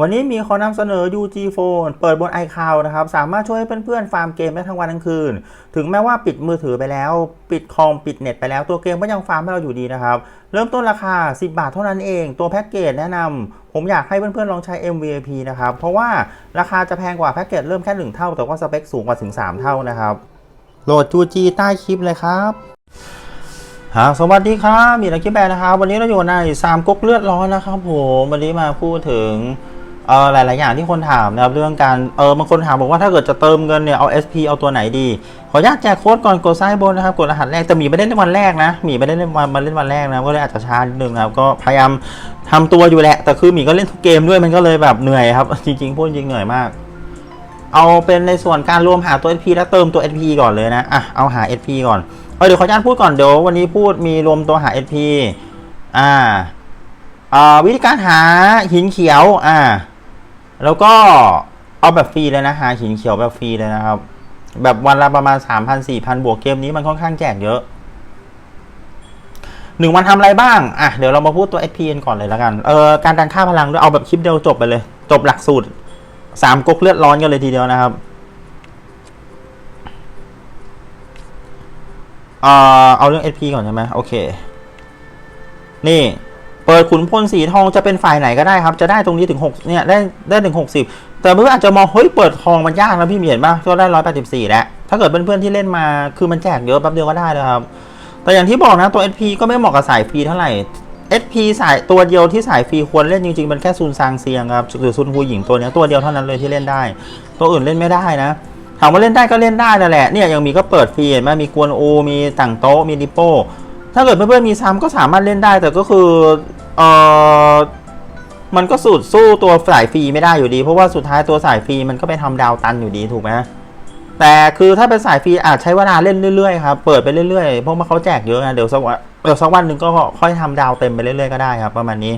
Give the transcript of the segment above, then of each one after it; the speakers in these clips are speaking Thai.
วันนี้มีขอนำเสนอ UG Phone เปิดบน iCloud นะครับ สามารถช่วยให้เพื่อนๆ ฟาร์มเกมได้ทั้งวันทั้งคืน ถึงแม้ว่าปิดมือถือไปแล้ว ปิดคอม ปิดเน็ตไปแล้วตัวเกมก็ยังฟาร์มให้เราอยู่ดีนะครับ เริ่มต้นราคา 10 บาทเท่านั้นเอง ตัวแพ็กเกจแนะนำผมอยากให้เพื่อนๆ ลองใช้ MVP นะครับ เพราะว่าราคาจะแพงกว่าแพ็กเกจเริ่มแค่ 1 เท่า แต่ว่าสเปคสูงกว่าถึง 3 เท่านะครับโหลด UG ใต้คลิปเลยครับครัสวัสดีครับ มีนักคิดแบนนะครับ วันนี้เราอยู่ในสามก๊กเลือดร้อนนะครับผม วันนี้มาพูดถึง ออหลาย ๆ อย่างที่คนถามนะครับเรื่องการเออบางคนถามบอกว่าถ้าเกิดจะเติมเงินเนี่ยเอา SP เอาตัวไหนดี ขออนุญาตแจกโค้ดก่อนกดซ้ายบนนะครับกดรหัสแรกแต่หมีไม่ได้เล่นวันแรกนะหมีไม่ได้เล่นวันมาเล่นวันแรกนะก็เลยอาจจะช้านิดนึงนะครับก็พยายามทำตัวอยู่แหละ แต่คือหมีก็เล่นทุกเกมด้วยมันก็เลยแบบเหนื่อยครับ จริง ๆ พูดจริงเหนื่อยมาก เอาเป็นในส่วนการรวมหาตัว SP แล้วเติมตัว SP ก่อนเลยนะอะเอาหา SP ก่อนเออเดี๋ยวขออนุญาตพูดก่อนเดี๋ยววันนี้พูดมีรวมตัวหา SP อ่าอ่าวิธีการหาหินเขียว อ่า แล้วก็เอาแบบฟรีเลยนะหาหินเขียวแบบฟรีเลยนะครับ แบบวันละประมาณ3,000 4,000บวกเกมนี้มันค่อนข้างแจกเยอะหนึ่งวันทำอะไรบ้าง อะ เดี๋ยวเรามาพูดตัว SP กันก่อนเลยแล้วกัน เออการดันค่าพลังด้วยเอาแบบคลิปเดียวจบไปเลย จบหลักสูตรสามก๊กเลือดร้อนกันเลยทีเดียวนะครับเอ่อเอาเรื่อง SP ก่อนใช่ไหมโอเค นี่ เปิดขุนพลสีทองจะเป็นฝ่ายไหนก็ได้ครับ จะได้ตรงนี้ถึง6เนี่ยได้ได้ถึง60 แต่เพื่อนอาจจะมองเฮ้ยเปิดทองมันยากนะพี่เมียนป่ะก็ได้ 184 แล้ว ถ้าเกิดเพื่อนๆที่เล่นมาคือมันแจกเยอะแป๊บเดียวก็ได้เลยครับ แต่อย่างที่บอกนะตัว SP ก็ไม่เหมาะกับสายฟรีเท่าไหร่ SP สายตัวเดียวที่สายฟรีควรเล่นจริงๆมันแค่ซุนซางเซียงครับหรือซุนฮูหญิงตัวนี้ตัวเดียวเท่านั้นเลยที่เล่นได้ ตัวอื่นเล่นไม่ได้นะถามว่าเล่นได้ก็เล่นได้นั่นแหละเนี่ยยังมีก็เปิดฟรีเห็นไหมมีกวนโอมีต่างโต๊ะมีดิโป ถ้าเกิดเพื่อนๆมีซ้ำก็สามารถเล่นได้ แต่ก็คือเออมันก็สูดสู้ตัวสายฟรีไม่ได้อยู่ดี เพราะว่าสุดท้ายตัวสายฟรีมันก็ไปทำดาวตันอยู่ดีถูกไหมแต่คือถ้าเป็นสายฟรีอาจใช้เวลาเล่นเรื่อยๆครับเปิดไปเรื่อยๆเพราะว่าเขาแจกเยอะนะเดี๋ยวสักวันเดี๋ยวสักวันหนึ่งก็ค่อยทำดาวเต็มไปเรื่อยๆก็ได้ครับประมาณนี้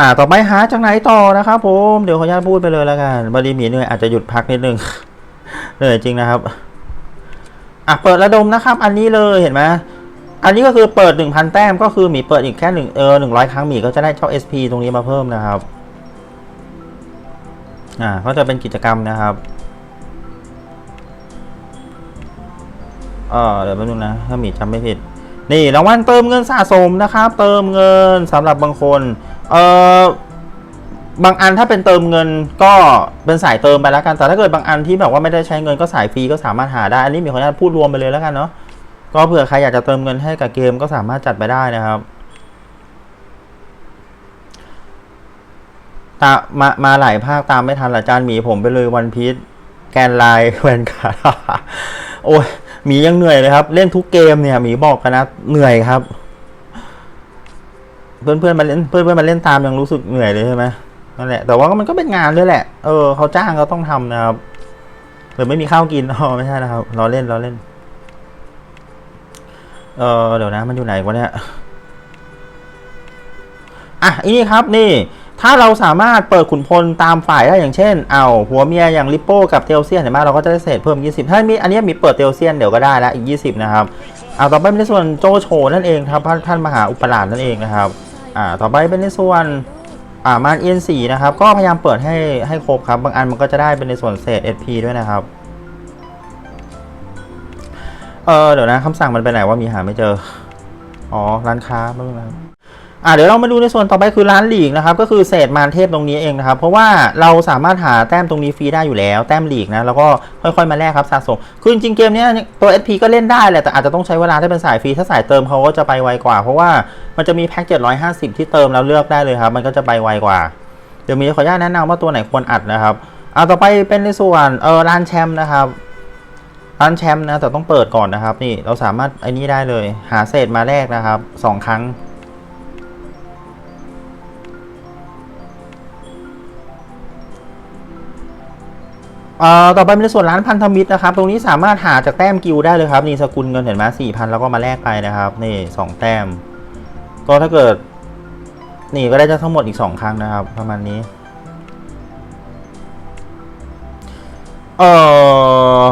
อ่าต่อไปหาจากไหนต่อนะครับผมเดี๋ยวขออนุญาตพูดไปเลยแล้วกันบริมีเหนื่อยอาจจะหยุดพักนิดนึงเหนื่อยจริงนะครับอะเปิดระดมนะครับ อันนี้เลยเห็นไหมอันนี้ก็คือเปิด 1,000 แต้มก็คือหมีเปิดอีกแค่หนึ่งเออหนึ่งร้อยครั้งหมีก็จะได้เจ้า SP ตรงนี้มาเพิ่มนะครับอ่าก็จะเป็นกิจกรรมนะครับเออเดี๋ยวแป๊บนึงนะถ้าหมีจำไม่ผิด นี่รางวัลเติมเงินสะสมนะครับ เติมเงินสำหรับบางคน เออบางอันถ้าเป็นเติมเงินก็เป็นสายเติมไปแล้วกัน แต่ถ้าเกิดบางอันที่แบบว่าไม่ได้ใช้เงินก็สายฟรีก็สามารถหาได้ อันนี้มีขออนุญาตพูดรวมไปเลยแล้วกันเนาะ ก็เผื่อใครอยากจะเติมเงินให้กับเกมก็สามารถจัดไปได้นะครับตามามาหลายภาคตามไม่ทันละจานหมีผมไปเลยวันพีชแกนไลน์แวนการ์ดโอ้ยหมียังเหนื่อยเลยครับ เล่นทุกเกมเนี่ยหมีบอกกันนะเหนื่อยครับ เพื่อนเพื่อนมาเล่นเพื่อนเพื่อนมาเล่นตามยังรู้สึกเหนื่อยเลยใช่ไหมนั่นแหละแต่ว่ามันก็เป็นงานด้วยแหละ เออเขาจ้างก็ต้องทำนะครับหรือไม่มีข้าวกินอ๋อไม่ใช่นะครับเราเล่นเราเล่น เออเดี๋ยวนะ มันอยู่ไหนวะเนี่ยอะอันนี้ครับนี่ ถ้าเราสามารถเปิดขุนพลตามฝ่ายได้อย่างเช่น เอาหัวเมียอย่างลิปโป้กับเทลเซียนเห็นไหมเราก็จะได้เศษเพิ่ม 20 ถ้ามีอันนี้มีเปิดเทลเซียนเดี๋ยวก็ได้ล้วอีก 20 นะครับเอาต่อไปเป็นในส่วนโจโฉนั่นเองครับท่านท่านมหาอุปราชนั่นเองนะครับ อ่าต่อไปเป็นในส่วนอ่ามานเอ็นสีนะครับ ก็พยายามเปิดให้ให้ครบครับ บางอันมันก็จะได้เป็นในส่วนเศษ SP ด้วยนะครับ เออเดี๋ยวนะคำสั่งมันไปไหนว่ามีหาไม่เจอ อ๋อ ร้านค้าบ้างนะครับ อ่าเดี๋ยวเรามาดูในส่วนต่อไปคือร้านหลีกนะครับก็คือเศษมารเทพตรงนี้เองนะครับเพราะว่าเราสามารถหาแต้มตรงนี้ฟรีได้อยู่แล้วแต้มหลีกนะแล้วก็ค่อยๆมาแลกครับสะสมคือจริงๆเกมนี้ตัว SP ก็เล่นได้แหละแต่อาจจะต้องใช้เวลาถ้าเป็นสายฟรีถ้าสายเติมเขาก็จะไปไวกว่า เพราะว่ามันจะมีแพ็ก750 ที่เติมแล้วเลือกได้เลยครับมันก็จะไปไวกว่า เดี๋ยวมีขออนุญาตแนะนำว่าตัวไหนควรอัดนะครับเอาต่อไปเป็นในส่วนเออร้านแชมป์นะครับร้านแชมป์นะแต่ต้องเปิดก่อนนะครับนี่เราสามารถไอ้นี้ได้เลย หาเศษมาแลกนะครับสองครั้ง ต่อไปเป็นส่วนร้านพันธมิตรนะครับ ตรงนี้สามารถหาจากแต้มกิลด์ได้เลยครับ นี่สกุลเงินเห็นไหมสี่พันแล้วก็มาแลกไปนะครับ นี่สองแต้ม ก็ถ้าเกิด นี่ก็ได้จะทั้งหมดอีกสองครั้งนะครับ ประมาณนี้ เอ่อ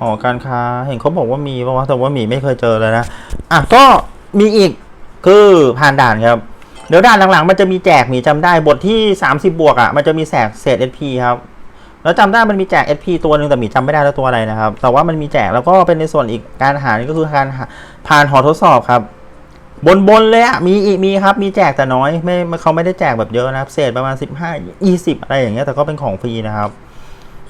หอการค้า เห็นเขาบอกว่ามีป่าวะแต่ว่ามีไม่เคยเจอเลยนะ อะก็มีอีกคือผ่านด่านครับ เดี๋ยวด่านหลังๆ มันจะมีแจกหมีจำได้บทที่ 30 บวกอะ มันจะมีแสกเศษ SP ครับ แล้วจำได้มันมีแจก SP ตัวหนึ่งแต่หมีจำไม่ได้แล้วตัวอะไรนะครับ แต่ว่ามันมีแจกแล้วก็เป็นในส่วนอีกการหานี่ก็คือการผ่านหอทดสอบครับ บนบนเลยอะมีอีกมีครับ มีแจกแต่น้อยไม่เขาไม่ได้แจกแบบเยอะนะครับ เศษประมาณ 15 20 อะไรอย่างเงี้ยแต่ก็เป็นของฟรีนะครับ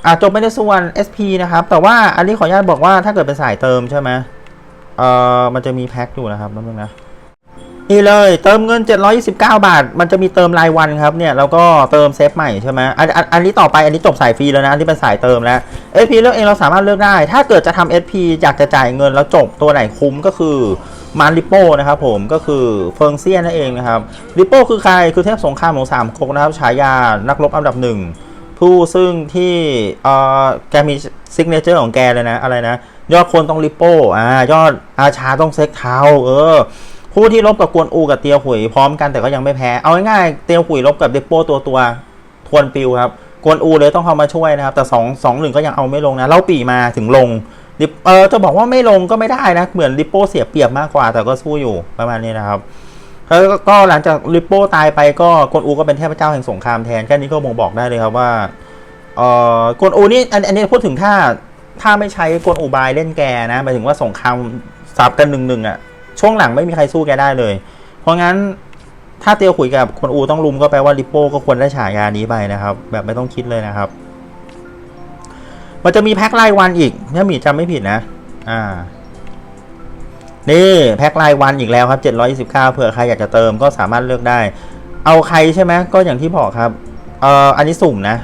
อะจบไปในส่วน SP นะครับ แต่ว่าอันนี้ขออนุญาตบอกว่าถ้าเกิดเป็นสายเติมใช่ไหมเอ่อมันจะมีแพ็คอยู่นะครับแป๊บนึงนะ นี่เลยเติมเงิน 729 บาท มันจะมีเติมรายวันครับเนี่ยแล้วก็เติมเซฟใหม่ใช่ไหมอันอันอันนี้ต่อไปอันนี้จบสายฟรีแล้วนะอันนี้เป็นสายเติมแล้ว SP เลือกเองเราสามารถเลือกได้ ถ้าเกิดจะทำ SP อยากจะจ่ายเงินแล้วจบตัวไหนคุ้มก็คือมาริโป้นะครับผมก็คือเฟิงเซียนนั่นเองนะครับริโป้คือใครคือเทพสงครามของสามก๊กนะครับฉายานักรบอันดับหนึ่งผู้ซึ่งที่เอ่อแกมีซิกเนเจอร์ของแกเลยนะอะไรนะ ยอดคนต้องริปโป้อ่ายอดอาชาต้องเซ็กเท้าเออ ผู้ที่ลบกับกวนอูกับเตียวหุยพร้อมกันแต่ก็ยังไม่แพ้ เอาง่ายๆเตียวหุยลบกับริปโปตัวตัวทวนปิวครับกวนอูเลยต้องเข้ามาช่วยนะครับ แต่สองสองหนึ่งก็ยังเอาไม่ลงนะเล่าปีมาถึงลงริเออจะบอกว่าไม่ลงก็ไม่ได้นะ เหมือนริปโป้เสียเปรียบมากกว่า แต่ก็สู้อยู่ประมาณนี้นะครับแล้วก็หลังจากริปโป้ตายไปก็กวนอูก็เป็นเทพเจ้าแห่งสงครามแทนแค่นี้ก็บ่งบอกได้เลยครับว่าเออกวนอูนี่อันอันนี้พูดถึงถ้าถ้าไม่ใช้กวนอูบายเล่นแกนะหมายถึงว่าสงครามสับกันหนึ่งหนึ่งอะ ช่วงหลังไม่มีใครสู้แกได้เลย เพราะงั้นถ้าเตียวขุยกับกวนอูต้องลุมก็แปลว่าลิปโป้ก็ควรได้ฉายานี้ไปนะครับ แบบไม่ต้องคิดเลยนะครับ มันจะมีแพ็ครายวันอีกถ้ามีจำไม่ผิดนะ อ่า นี่แพ็ครายวันอีกแล้วครับ 729เผื่อใครอยากจะเติมก็สามารถเลือกได้ เอาใครใช่ไหมก็อย่างที่บอกครับ เอ่ออันนี้สุ่มนะ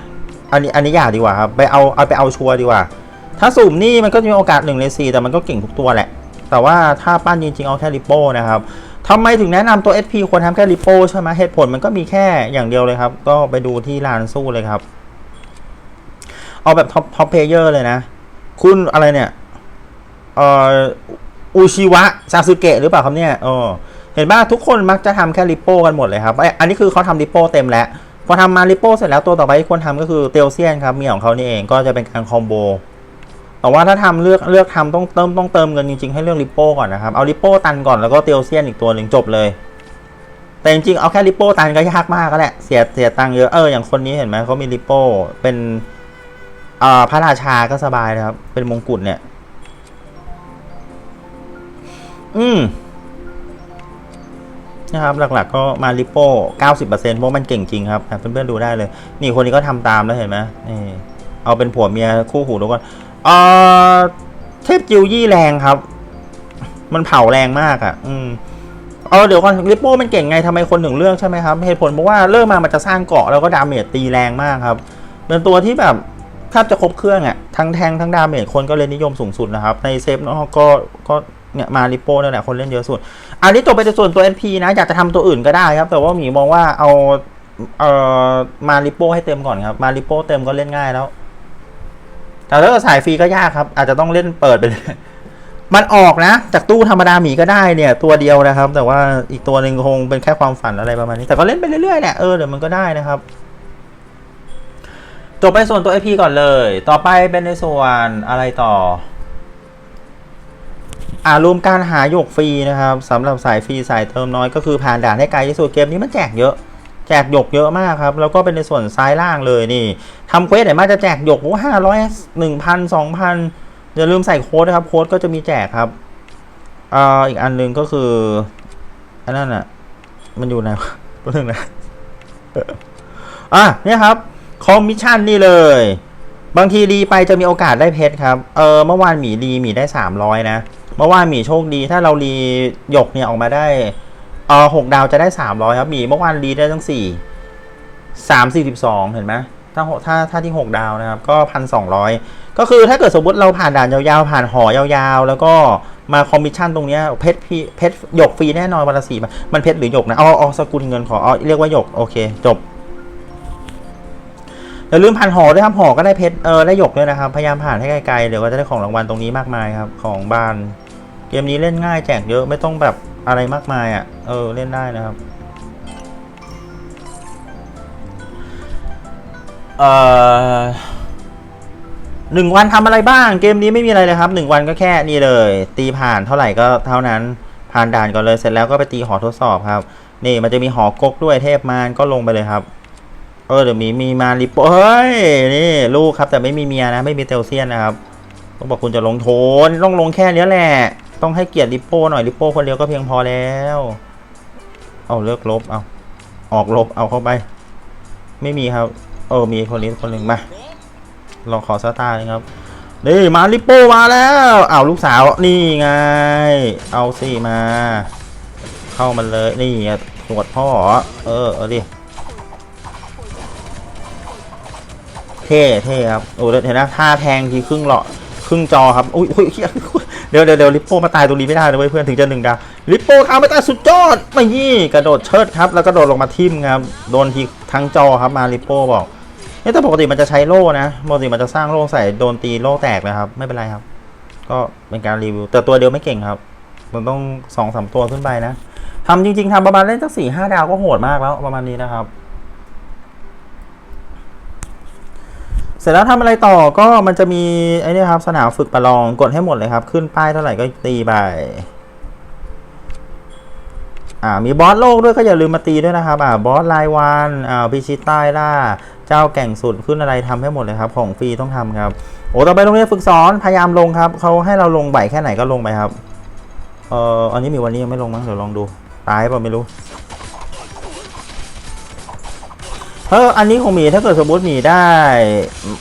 อันนี้อันนี้อยากดีกว่าครับ ไปเอาเอาไปเอาชัวร์ดีกว่า ถ้าสุ่มนี่มันก็จะมีโอกาสหนึ่งในสี่แต่มันก็เก่งทุกตัวแหละ แต่ว่าถ้าปั้นจริงๆเอาแค่ริปโป้นะครับทำไมถึงแนะนำตัว SP ควรทำแค่ริปโป้ใช่ไหมเหตุผลมันก็มีแค่อย่างเดียวเลยครับ ก็ไปดูที่ลานสู้เลยครับ เอาแบบท็อปท็อปเพลเยอร์เลยนะ คุณอะไรเนี่ยเอ่ออุชิวะซาสึเกะหรือเปล่าครับเนี่ยเออเห็นป่ะทุกคนมักจะทำแค่ริปโป้กันหมดเลยครับอันนี้คือเขาทำริปโป้เต็มแล้วพอทำมาริปโป้เสร็จแล้วตัวต่อไปที่ควรทำก็คือเตลเซียนครับเมียของเขานี่เองก็จะเป็นการคอมโบ แต่ว่าถ้าทำเลือกเลือกทำต้องเติมต้องเติมเงินจริงๆให้เลือกริปโป้ก่อนนะครับ เอาริปโป้ตันก่อนแล้วก็เตลเซียนอีกตัวหนึ่งจบเลย แต่จริงๆเอาแค่ริปโป้ตันก็ยากมากก็แหละเสียเสียตังค์เยอะเอออย่างคนนี้เห็นไหมเขามีริปโป้เป็นอ่าพระราชาก็สบายนะครับ เป็นมงกุฎเนี่ย อืมนะครับ หลักๆก็มาริปโป้90%เปอร์เซ็นต์เพราะมันเก่งจริงครับอะเพื่อนๆดูได้เลย นี่คนนี้ก็ทำตามแล้วเห็นไหมนี่เอาเป็นผัวเมียคู่หูแล้วก็ เออเทพจิวยี่แรงครับ มันเผาแรงมากอะ่ะ อืมเออเดี๋ยวก่อนริปโป้มันเก่งไงทำไมคนถึงเลือกใช่ไหมครับเหตุผลเพราะว่าเริ่มมามันจะสร้างเกาะแล้วก็ดาเมจตีแรงมากครับเป็นตัวที่แบบแทบจะครบเครื่องอะ่ะทั้งแทงทั้งดาเมจคนก็เลยนิยมสูงสุดนะครับ ในเซฟเนาะก็ก็เนี่ยมาริปโป้นั่นแหละคนเล่นเยอะสุด อันนี้จบไปในส่วนตัว NP นะ อยากจะทำตัวอื่นก็ได้ครับ แต่ว่าหมีมองว่าเอาเอ่อมาริโป้ให้เต็มก่อนครับ มาริโป้เต็มก็เล่นง่ายแล้ว แต่ถ้าเกิดสายฟรีก็ยากครับ อาจจะต้องเล่นเปิดไปเลยมันออกนะ จากตู้ธรรมดาหมีก็ได้เนี่ย ตัวเดียวนะครับ แต่ว่าอีกตัวหนึ่งคงเป็นแค่ความฝันอะไรประมาณนี้ แต่ก็เล่นไปเรื่อยๆแหละเออเดี๋ยวมันก็ได้นะครับจบไปส่วนตัว IP ก่อนเลย ต่อไปเป็นในส่วนอะไรต่อ อ่ารวมการหาหยกฟรีนะครับสำหรับสายฟรีสายเติมน้อยก็คือผ่านด่านให้ไกลที่สุดเกมนี้มันแจกเยอะ แจกหยกเยอะมากครับ แล้วก็เป็นในส่วนซ้ายล่างเลยนี่ทำเควสไหนมาจะแจกหยกห้าร้อยหนึ่งพันสองพันอย่าลืมใส่โค้ดนะครับ โค้ดก็จะมีแจกครับอ่าอีกอันหนึงก็คืออันนั้นอะ มันอยู่ไหนวะตัวหนึ่งนะอะเนี่ยครับคอมมิชชั่นนี่เลย บางทีรีไปจะมีโอกาสได้เพชรครับ เออเมื่อวานหมีรีหมีได้สามร้อยนะ เมื่อวานหมีโชคดีถ้าเรารีหยกเนี่ยออกมาได้ เออหกดาวจะได้สามร้อยครับมีเมื่อวานรีได้ทั้งสี่สามสี่สิบสองเห็นไหมถ้าหกถ้าถ้าที่หกดาวนะครับก็พันสองร้อยก็คือถ้าเกิดสมมติเราผ่านด่านยาวๆผ่านหอยาวๆ แล้วก็มาคอมมิชชั่นตรงเนี้ยเพชรพีเพชรหยกฟรีแน่นอนวันละสี่บาทมันเพชรหรือหยกนะเอาเอาสกุลเงินขอเอาเรียกว่าหยกโอเคจบอย่าลืมผ่านหอด้วยครับหอก็ได้เพชรเออได้หยกด้วยนะครับ พยายามผ่านให้ไกลๆเดี๋ยวก็จะได้ของรางวัลตรงนี้มากมายครับ ของบาน เกมนี้เล่นง่ายแจกเยอะไม่ต้องแบบ อะไรมากมายอะ เออ เล่นได้นะครับ เอ่อหนึ่งวันทำอะไรบ้าง เกมนี้ไม่มีอะไรเลยครับหนึ่งวันก็แค่นี่เลย ตีผ่านเท่าไหร่ก็เท่านั้น ผ่านด่านก่อนเลยเสร็จแล้วก็ไปตีหอทดสอบครับ นี่มันจะมีหอกกด้วยเทพมารก็ลงไปเลยครับ เออเดี๋ยวมีมีมาริโปเฮ้ยนี่ลูกครับแต่ไม่มีเมียนะ ไม่มีเตลเซียนนะครับต้องบอกคุณจะลงโทนต้องลงแค่นี้แหละ ต้องให้เกียรติลิปโป้หน่อยลิปโป้คนเดียวก็เพียงพอแล้ว เอาเลิกลบเอาออกลบเอาเข้าไป ไม่มีครับ เออมีคนนี้คนหนึ่งมาลองขอสตาร์เลยครับนี่มาลิปโป้มาแล้วอ้าวลูกสาวนี่ไง เอาสิมา เข้ามันเลยนี่ไงหวดพ่อเอเออเอาดิเท่เท่ครับโอ้เห็นนะท่าแทงทีครึ่งหลอด ครึ่งจอครับอุ้ยอุ้ยเดี๋ยวเดี๋ยวเดี๋ยวลิปโป้มาตายตรงนี้ไม่ได้นะเว้ยเพื่อนถึงจะหนึ่งดาวลิปโป้ทำไม่ตายสุดยอดไม่ยี่กระโดดเชิดครับ แล้วกระโดดลงมาทิ่มครับโดนทีทั้งจอครับมาลิปโป้บอกเฮ้ยแต่ปกติมันจะใช้โล่นะปกติมันจะสร้างโล่ใส่โดนตีโล่แตกนะครับ ไม่เป็นไรครับ ก็เป็นการรีวิว แต่ตัวเดียวไม่เก่งครับ มันต้องสองสามตัวขึ้นไปนะทำจริง ๆทำประมาณเล่นสักสี่ห้าดาวก็โหดมากแล้วประมาณนี้นะครับ เสร็จแล้วทำอะไรต่อก็มันจะมีไอ้นี่ครับสนามฝึกประลองกดให้หมดเลยครับ ขึ้นป้ายเท่าไหร่ก็ตีไปอ่ามีบอสโลกด้วยก็อย่าลืมมาตีด้วยนะครับอ่าบอสรายวันอ่าพิชิตใต้ล่า เจ้าแก่งสุดขึ้นอะไรทำให้หมดเลยครับ ของฟรีต้องทำครับโอ้ต่อไปโรงเรียนฝึกสอนพยายามลงครับเขาให้เราลงบ่ายแค่ไหนก็ลงไปครับเอ่ออันนี้มีวันนี้ยังไม่ลงมั้งเดี๋ยวลองดูตายเปล่าไม่รู้ เอออันนี้คงมีถ้าเกิดสมมติมีได้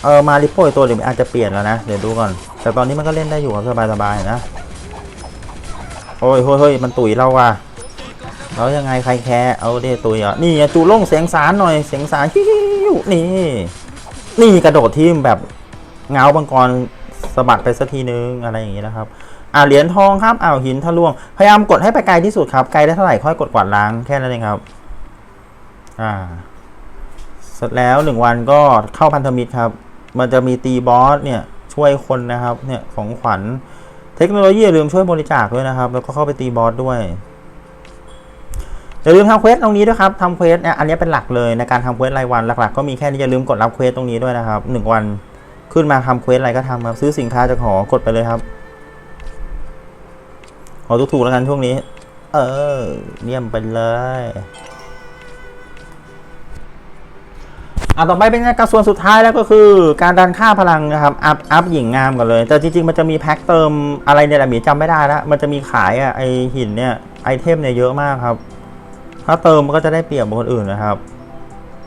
เออมาริโป้ตัวหนึ่งอาจจะเปลี่ยนแล้วนะ เดี๋ยวดูก่อน แต่ตอนนี้มันก็เล่นได้อยู่ครับสบายๆนะโอ้ยเฮ้ยเฮ้ยมันตุ๋ยเราว่ะแล้วยังไงใครแคร์เอาเดตุ๋ยอะนี่จูล่งเสียงสารหน่อยเสียงสารฮิวนี่นี่กระโดดทีมแบบเงาบังกรสะบัดไปสักทีนึงอะไรอย่างงี้นะครับอ่าเหรียญทองครับอ้าวหินทะลวง พยายามกดให้ไปไกลที่สุดครับไกลได้เท่าไหร่ค่อยกดกวาดล้างแค่นั้นเองครับ อ่า เสร็จแล้วหนึ่งวันก็เข้าพันธมิตรครับ มันจะมีตีบอสเนี่ยช่วยคนนะครับเนี่ยของขวัญเทคโนโลยีอย่าลืมช่วยบริจาคด้วยนะครับ แล้วก็เข้าไปตีบอสด้วยอย่าลืมทำเควสตรงนี้ด้วยครับทำเควสเนี่ยอันนี้เป็นหลักเลยในการทำเควสรายวันหลักๆก็มีแค่นี้อย่าลืมกดรับเควสตรงนี้ด้วยนะครับหนึ่งวันขึ้นมาทำเควสอะไรก็ทำครับซื้อสินค้าจากหอกดไปเลยครับหอถูกๆแล้วกันช่วงนี้ เออเยี่ยมไปเลย อะต่อไปเป็นกระส่วนสุดท้ายแล้วก็คือ การดันค่าพลังนะครับอัพอัพหญิงงามก่อนเลย แต่จริงๆมันจะมีแพ็คเติมอะไรเนี่ยแหละมีจำไม่ได้แล้วมันจะมีขายอะไอหินเนี่ยไอเทมเนี่ยเยอะมากครับ ถ้าเติมมันก็จะได้เปรียบคนอื่นนะครับ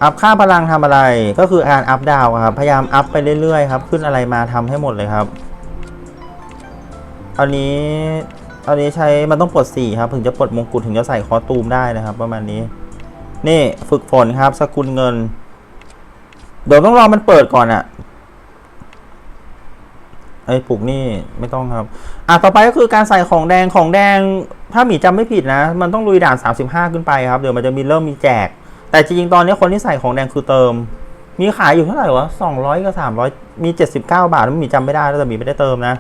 อัพค่าพลังทำอะไรก็คือการอัพดาวครับพยายามอัพไปเรื่อยๆครับขึ้นอะไรมาทำให้หมดเลยครับอันนี้อันนี้ใช้มันต้องปลดสีครับ ถึงจะปลดมงกุฎถึงจะใส่คอตูมได้นะครับ ประมาณนี้ นี่ฝึกฝนครับ สกุลเงิน เดี๋ยวต้องรอมันเปิดก่อนอะไอ้ปลูกนี่ไม่ต้องครับ อะต่อไปก็คือการใส่ของแดงของแดง ถ้าหมีจำไม่ผิดนะ มันต้องลุยด่าน 35 ขึ้นไปครับ เดี๋ยวมันจะมีเริ่มมีแจก แต่จริงๆตอนนี้คนที่ใส่ของแดงคือเติม มีขายอยู่เท่าไหร่วะ200กับ300 มี 79 บาทแล้วหมีจำไม่ได้แล้วแต่มีไม่ได้เติมนะ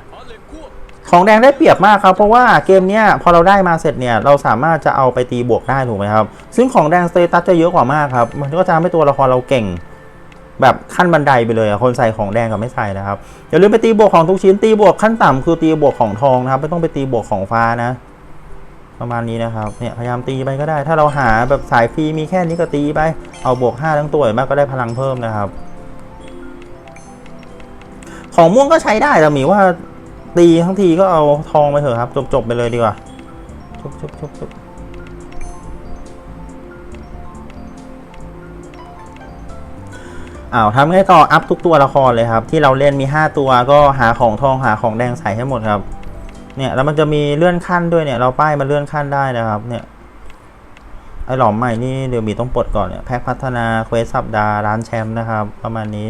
ของแดงได้เปรียบมากครับ เพราะว่าเกมเนี้ยพอเราได้มาเสร็จเนี่ยเราสามารถจะเอาไปตีบวกได้ถูกไหมครับ ซึ่งของแดงสเตตัสจะเยอะกว่ามากครับ มันก็จะทำให้ตัวละครเราเก่ง แบบขั้นบันไดไปเลยอะคนใส่ของแดงกับไม่ใส่นะครับอย่าลืมไปตีบวกของทุกชิ้นตีบวกขั้นต่ำคือตีบวกของทองนะครับไม่ต้องไปตีบวกของฟ้านะ ประมาณนี้นะครับเนี่ยพยายามตีไปก็ได้ ถ้าเราหาแบบสายฟรีมีแค่นี้ก็ตีไปเอาบวก 5 ทั้งตัวมากก็ได้พลังเพิ่มนะครับ ของม่วงก็ใช้ได้แต่หมีว่าตีทั้งทีก็เอาทองไปเถอะครับ จบๆไปเลยดีกว่าจบ อ้าวทำไงต่ออัพทุกตัวละครเลยครับ ที่เราเล่นมี 5 ตัวก็หาของทองหาของแดงใส่ให้หมดครับเนี่ยแล้วมันจะมีเลื่อนขั้นด้วยเนี่ย เราป้ายมาเลื่อนขั้นได้นะครับเนี่ยไอหลอมใหม่นี่เดี๋ยวมีต้องปลดก่อนเนี่ยแพ็คพัฒนาเควสสัปดาห์ร้านแชมป์นะครับ ประมาณนี้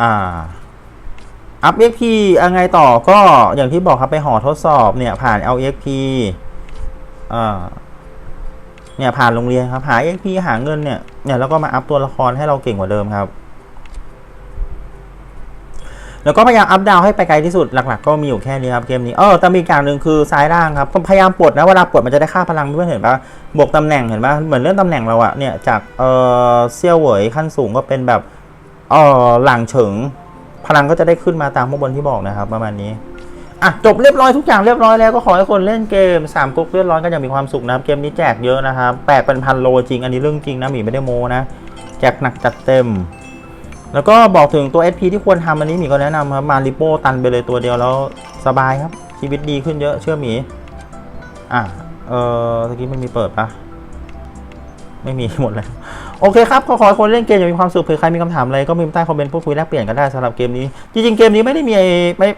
อ่า อัพ EXP ยังไงต่อก็อย่างที่บอกครับไปหอทดสอบเนี่ยผ่าน LEXP อ่า เนี่ยผ่านโรงเรียนครับ หา XP หาเงินเนี่ยเนี่ยแล้วก็มาอัพตัวละครให้เราเก่งกว่าเดิมครับ แล้วก็พยายามอัพดาวให้ไปไกลที่สุดหลัก ๆ ก็มีอยู่แค่นี้ครับเกมนี้เออแต่มีอีกอย่างหนึ่งคือซ้ายล่างครับพยายามปลดนะเวลาปลดมันจะได้ค่าพลังเพื่อเห็นปะบวกตำแหน่งเห็นปะเหมือนเลื่อนตำแหน่งเราอะเนี่ยจากเออเซี่ยวเหวยขั้นสูงก็เป็นแบบเออหลังเฉิงพลังก็จะได้ขึ้นมาตามข้างบนที่บอกนะครับ ประมาณนี้ อะจบเรียบร้อยทุกอย่างเรียบร้อยแล้วก็ขอให้คนเล่นเกมสามก๊กเลือดร้อนกันอย่างมีความสุขนะครับเกมนี้แจกเยอะนะครับแปดเป็นพันโลจริงอันนี้เรื่องจริงนะหมีไม่ได้โมนะแจกหนักจัดเต็ม แล้วก็บอกถึงตัว SP ที่ควรทำอันนี้หมีก็แนะนำครับมาริโป้ตันไปเลยตัวเดียวแล้วสบายครับชีวิตดีขึ้นเยอะเชื่อหมีอะเออตะกี้ไม่มีเปิดปะไม่มีหมดแล้วโอเคครับ ขอขอคนเล่นเกมอย่างมีความสุขเผื่อใครมีคำถามอะไรก็พิมพ์ใต้คอมเมนต์พูดคุยแลกเปลี่ยนกันได้สำหรับเกมนี้ จริงๆ เกมนี้ไม่ได้มีไม่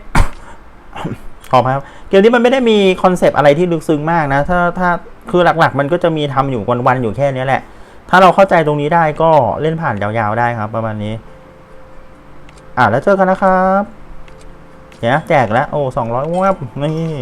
ขออภัยครับ เกมนี้มันไม่ได้มีคอนเซปต์อะไรที่ลึกซึ้งมากนะ ถ้าถ้าคือหลักๆ มันก็จะมีทำอยู่วันๆอยู่แค่นี้แหละ ถ้าเราเข้าใจตรงนี้ได้ก็เล่นผ่านยาวๆได้ครับ ประมาณนี้ อ่าแล้วเจอกันนะครับเนี่ยวนะแจกแล้ว โอ้สองร้อยวับนี่